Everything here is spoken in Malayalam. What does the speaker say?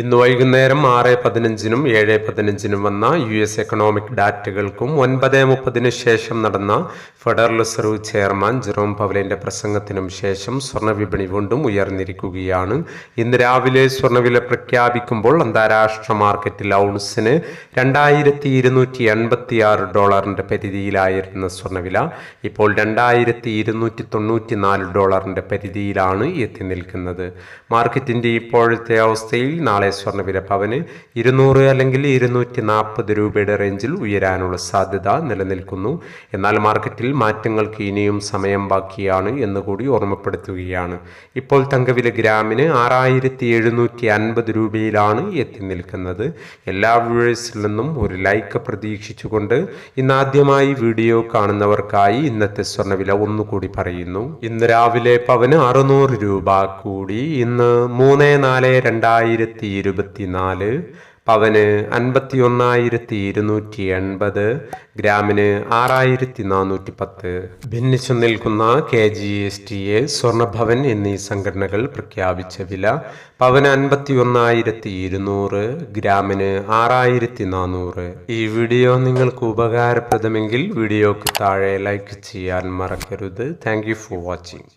ഇന്ന് വൈകുന്നേരം ആറ് പതിനഞ്ചിനും ഏഴ് പതിനഞ്ചിനും വന്ന യു എസ് എക്കണോമിക് ഡാറ്റകൾക്കും ഒൻപത് മുപ്പതിന് ശേഷം നടന്ന ഫെഡറൽ റിസർവ് ചെയർമാൻ ജെറോം പവലിന്റെ പ്രസംഗത്തിനും ശേഷം സ്വർണവിപണി വീണ്ടും ഉയർന്നിരിക്കുകയാണ്. ഇന്ന് രാവിലെ സ്വർണവില പ്രഖ്യാപിക്കുമ്പോൾ അന്താരാഷ്ട്ര മാർക്കറ്റിൽ ഔൺസിന് രണ്ടായിരത്തി ഇരുന്നൂറ്റി എൺപത്തി ആറ് ഡോളറിന്റെ പരിധിയിലായിരുന്ന സ്വർണവില ഇപ്പോൾ രണ്ടായിരത്തി ഇരുന്നൂറ്റി തൊണ്ണൂറ്റി നാല് ഡോളറിന്റെ പരിധിയിലാണ് എത്തി നിൽക്കുന്നത്. മാർക്കറ്റിന്റെ ഇപ്പോഴത്തെ അവസ്ഥയിൽ നാളെ സ്വർണവില പവന് ഇരുന്നൂറ് അല്ലെങ്കിൽ ഇരുന്നൂറ്റി നാൽപ്പത് രൂപയുടെ റേഞ്ചിൽ ഉയരാനുള്ള സാധ്യത നിലനിൽക്കുന്നു. എന്നാൽ മാർക്കറ്റിൽ മാറ്റങ്ങൾക്ക് ഇനിയും സമയം ബാക്കിയാണ് എന്നുകൂടി ഓർമ്മപ്പെടുത്തുകയാണ്. ഇപ്പോൾ തങ്കവില ഗ്രാമിന് ആറായിരത്തി എഴുന്നൂറ്റി അൻപത് രൂപയിലാണ് എത്തി നിൽക്കുന്നത്. എല്ലാ വ്യൂവേഴ്സിൽ നിന്നും ഒരു ലൈക്ക് പ്രതീക്ഷിച്ചുകൊണ്ട് ഇന്നാദ്യമായി വീഡിയോ കാണുന്നവർക്കായി ഇന്നത്തെ സ്വർണവില ഒന്നുകൂടി പറയുന്നു. ഇന്ന് രാവിലെ പവന് അറുന്നൂറ് രൂപ കൂടി. ഇന്ന് മൂന്ന് നാല് രണ്ടായിരത്തി ഇരുപത്തിനാല് പവന് അൻപത്തി ഒന്നായിരത്തി ഇരുന്നൂറ്റി എൺപത് ഗ്രാമിന് ആറായിരത്തി നാനൂറ്റി പത്ത് ഭിന്നിച്ചു നിൽക്കുന്ന K G S T A Swarnabhavan എന്നീ സംഘടനകൾ പ്രഖ്യാപിച്ച വില പവന് അൻപത്തി ഒന്നായിരത്തി ഇരുന്നൂറ് ഗ്രാമിന് ആറായിരത്തി നാനൂറ് ഈ വീഡിയോ നിങ്ങൾക്ക് ഉപകാരപ്രദമെങ്കിൽ വീഡിയോക്ക് താഴെ ലൈക്ക് ചെയ്യാൻ മറക്കരുത്. Thank you for watching